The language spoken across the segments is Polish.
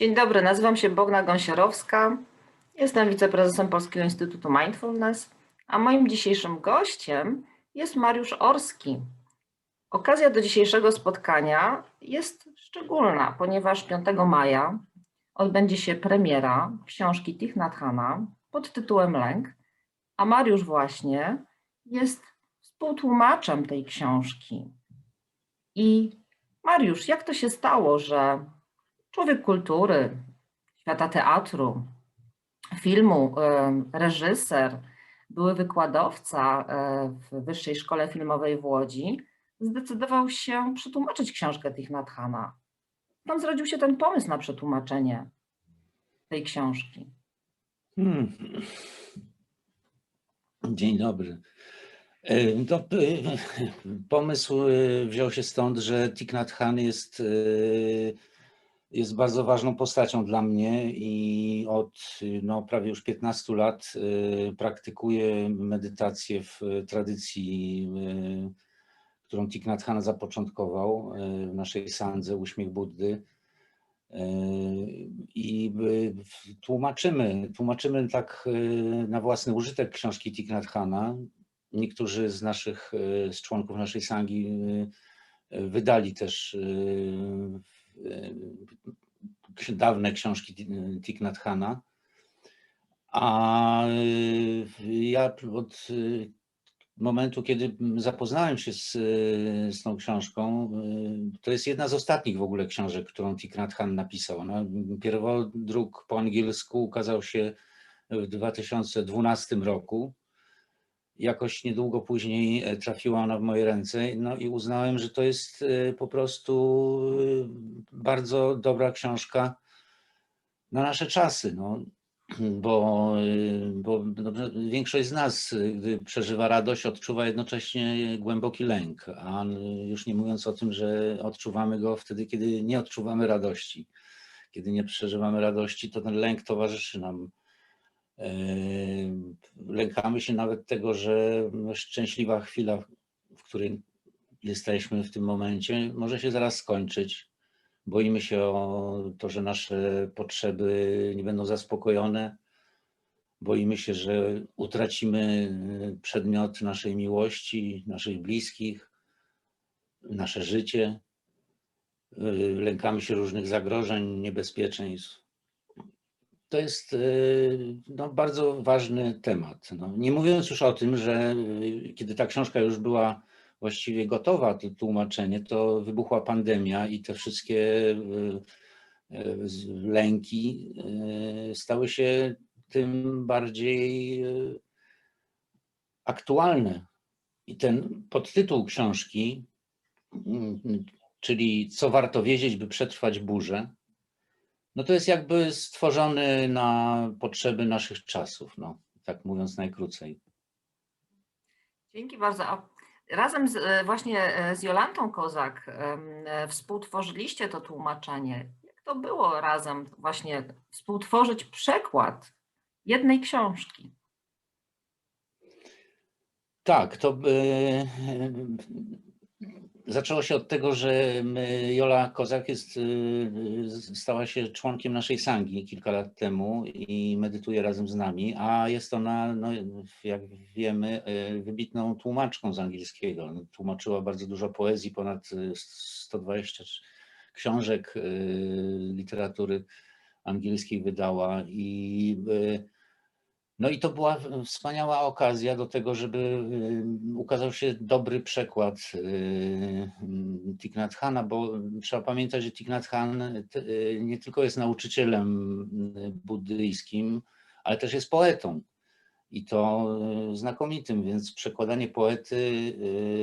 Dzień dobry, nazywam się Bogna Gąsiorowska. Jestem wiceprezesem Polskiego Instytutu Mindfulness, a moim dzisiejszym gościem jest Mariusz Orski. Okazja do dzisiejszego spotkania jest szczególna, ponieważ 5 maja odbędzie się premiera książki Thich Nhat pod tytułem Lęk, a Mariusz właśnie jest współtłumaczem tej książki. I Mariusz, jak to się stało, że człowiek kultury, świata teatru, filmu, e, reżyser, były wykładowca e, w Wyższej Szkole Filmowej w Łodzi, zdecydował się przetłumaczyć książkę Hanh. Tam zrodził się ten pomysł na przetłumaczenie tej książki. Hmm. Dzień dobry. No, pomysł wziął się stąd, że Thich Nhat Hanh jest, jest bardzo ważną postacią dla mnie i od no, prawie już 15 lat e, praktykuję medytację w tradycji, e, którą Thich Nhat Hanh zapoczątkował e, w naszej sandze Uśmiech Buddy. I tłumaczymy, tłumaczymy tak na własny użytek książki Thich Nhat Hanh. Niektórzy z naszych, z członków naszej sangi wydali też dawne książki Thi- Thich Nhat. A e, ja od e, momentu, kiedy zapoznałem się z, z tą książką, to jest jedna z ostatnich w ogóle książek, którą Thich Nhat napisał. Ona, pierwodruk po angielsku ukazał się w 2012 roku. Jakoś niedługo później e, trafiła ona w moje ręce, no i uznałem, że to jest e, po prostu e, bardzo dobra książka na nasze czasy. No bo, bo no, większość z nas, gdy przeżywa radość, odczuwa jednocześnie głęboki lęk, a już nie mówiąc o tym, że odczuwamy go wtedy, kiedy nie odczuwamy radości. Kiedy nie przeżywamy radości, to ten lęk towarzyszy nam. Lękamy się nawet tego, że no, szczęśliwa chwila, w której jesteśmy w tym momencie, może się zaraz skończyć. Boimy się o to, że nasze potrzeby nie będą zaspokojone. Boimy się, że utracimy y, przedmiot naszej miłości, naszych bliskich, nasze życie. Y, Lękamy się różnych zagrożeń, niebezpieczeństw. To jest y, no, bardzo ważny temat. No, nie mówiąc już o tym, że y, kiedy ta książka już była właściwie gotowa, to tłumaczenie, to wybuchła pandemia i te wszystkie z- lęki stały się tym bardziej aktualne. I ten podtytuł książki, mm, czyli Co warto wiedzieć, by przetrwać burzę, no to jest jakby stworzony na potrzeby naszych czasów, no, tak mówiąc najkrócej. Dzięki bardzo. Razem z, e, właśnie e, z Jolantą Kozak e, współtworzyliście to tłumaczenie. Jak to było razem właśnie współtworzyć przekład jednej książki? Tak, to e, zaczęło się od tego, że Jola Kozak jest, e, stała się członkiem naszej sangi kilka lat temu i medytuje razem z nami, a jest ona, no, jak wiemy, e, wybitną tłumaczką z angielskiego. Tłumaczyła bardzo dużo poezji, ponad e, 120 książek literatury angielskiej wydała i no i to była wspaniała okazja do tego, żeby y, ukazał się dobry przekład y, Thich Nhat Hanh, bo trzeba pamiętać, że Thich Nhat Hanh t- y, nie tylko jest nauczycielem buddyjskim, ale też jest poetą. I to znakomitym, więc przekładanie poety,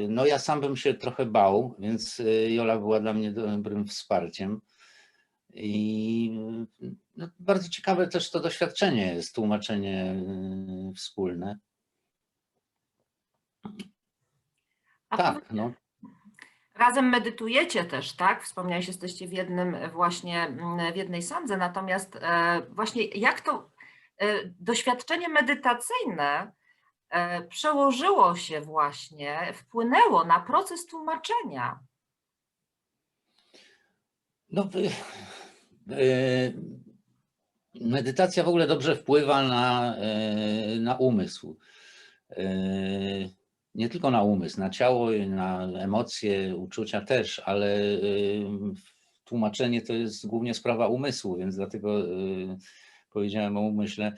no ja sam bym się trochę bał, więc Jola była dla mnie dobrym wsparciem. I no, bardzo ciekawe też to doświadczenie jest, tłumaczenie y, wspólne. A Tak, no. Razem medytujecie też, tak? Wspomniałeś, jesteście w jednym e, właśnie, mm, w jednej sandze, natomiast e, właśnie jak to e, doświadczenie medytacyjne e, przełożyło się właśnie, wpłynęło na proces tłumaczenia? no medytacja w ogóle dobrze wpływa na, e, na umysł. E, Nie tylko na umysł, na ciało, na emocje, uczucia też, ale tłumaczenie to jest głównie sprawa umysłu, więc dlatego powiedziałem o umyśle.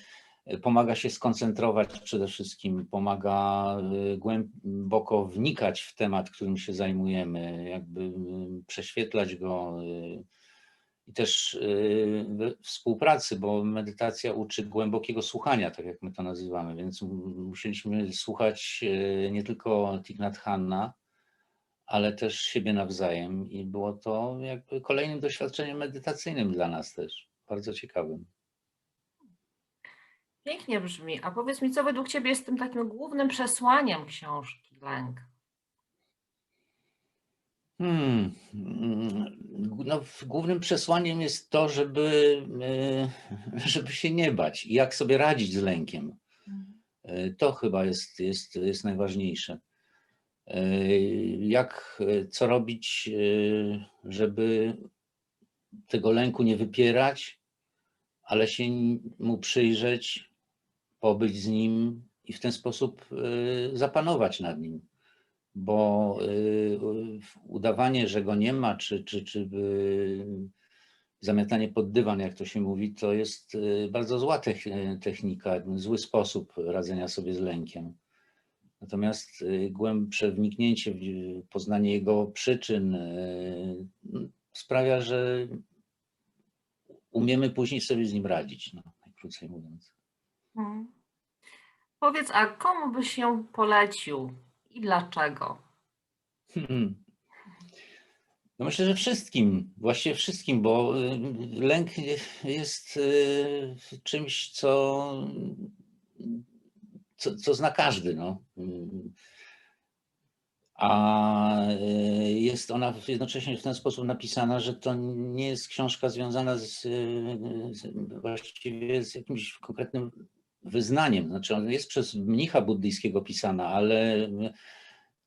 Pomaga się skoncentrować przede wszystkim, pomaga głęboko wnikać w temat, którym się zajmujemy, jakby prześwietlać go i też y, współpracy, bo medytacja uczy głębokiego słuchania, tak jak my to nazywamy, więc musieliśmy słuchać y, nie tylko Thich Nhat ale też siebie nawzajem i było to jakby kolejnym doświadczeniem medytacyjnym dla nas też, bardzo ciekawym. Pięknie brzmi. A powiedz mi, co według Ciebie jest tym takim głównym przesłaniem książki Lęk? Hmm. mm, No, głównym przesłaniem jest to, żeby, y, żeby się nie bać i jak sobie radzić z lękiem. E, To chyba jest, jest, jest najważniejsze. E, Jak, e, co robić, e, żeby tego lęku nie wypierać, ale się mu przyjrzeć, pobyć z nim i w ten sposób e, zapanować nad nim. Bo e, udawanie, że go nie ma, czy, czy, czy e, zamiatanie pod dywan, jak to się mówi, to jest y, bardzo zła tech- technika, zły sposób radzenia sobie z lękiem. Natomiast y, głębsze wniknięcie poznanie jego przyczyn y, sprawia, że umiemy później sobie z nim radzić, no, najkrócej mówiąc. Mhm. Powiedz, a komu byś ją polecił i dlaczego? Hmm. No myślę, że wszystkim, właściwie wszystkim, bo y, lęk jest y, czymś, co, co, co zna każdy. No. A y, jest ona jednocześnie w ten sposób napisana, że to nie jest książka związana z, z właściwie z jakimś konkretnym wyznaniem. Znaczy, ona jest przez mnicha buddyjskiego pisana, ale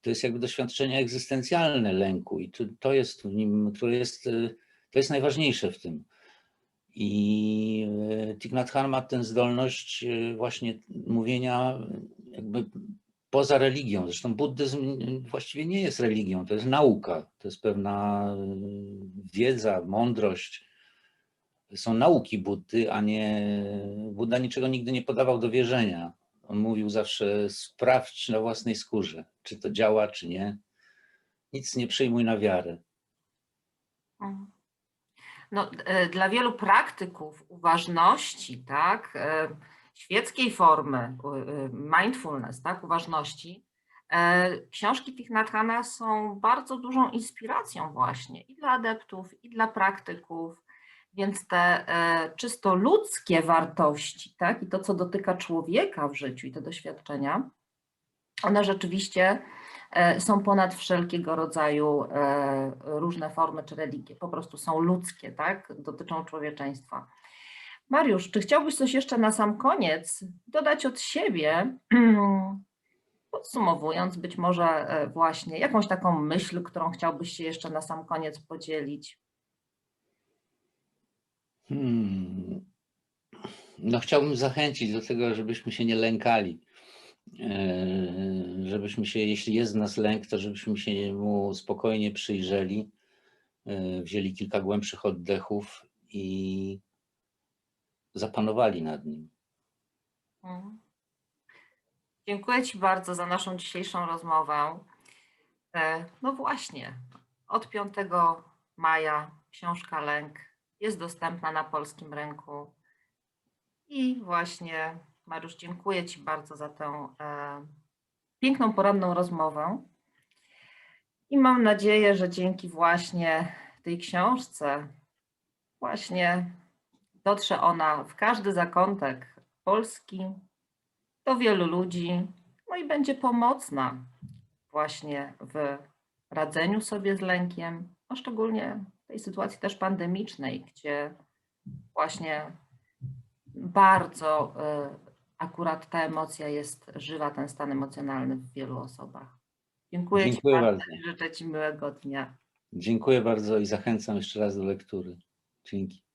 to jest jakby doświadczenie egzystencjalne lęku i to, to jest w nim, które jest, y, to jest najważniejsze w tym. I y, Thich Nhat Hanh ma tę zdolność y, właśnie mówienia jakby poza religią. Zresztą buddyzm właściwie nie jest religią, to jest nauka, to jest pewna wiedza, mądrość. Są nauki Buddy, a nie Buddha niczego nigdy nie podawał do wierzenia. On mówił zawsze sprawdź na własnej skórze, czy to działa, czy nie. Nic nie przyjmuj na wiarę. No, e, dla wielu praktyków uważności, tak, e, świeckiej formy, e, mindfulness, tak, uważności, książki Thich Nhat Hanh są bardzo dużą inspiracją właśnie i dla adeptów, i dla praktyków, więc te e, czysto ludzkie wartości, tak, i to, co dotyka człowieka w życiu i te doświadczenia, one rzeczywiście e, są ponad wszelkiego rodzaju e, różne formy czy religie, po prostu są ludzkie, tak? Dotyczą człowieczeństwa. Mariusz, czy chciałbyś coś jeszcze na sam koniec dodać od siebie, podsumowując być może właśnie jakąś taką myśl, którą chciałbyś się jeszcze na sam koniec podzielić? Hmm. No, chciałbym zachęcić do tego, żebyśmy się nie lękali. E, Żebyśmy się, jeśli jest w nas lęk, to żebyśmy się mu spokojnie przyjrzeli, e, wzięli kilka głębszych oddechów i zapanowali nad nim. Mhm. Dziękuję Ci bardzo za naszą dzisiejszą rozmowę. E, No właśnie, od 5 maja książka Lęk jest dostępna na polskim rynku. I właśnie, Mariusz, dziękuję Ci bardzo za tę e, piękną, poranną rozmowę. I mam nadzieję, że dzięki właśnie tej książce, właśnie dotrze ona w każdy zakątek Polski, do wielu ludzi, no i będzie pomocna właśnie w radzeniu sobie z lękiem, a szczególnie tej sytuacji też pandemicznej, gdzie właśnie bardzo y, akurat ta emocja jest żywa, ten stan emocjonalny w wielu osobach. Dziękuję, Dziękuję Ci bardzo bardzo. życzę Ci miłego dnia. Dziękuję bardzo i zachęcam jeszcze raz do lektury. Dzięki.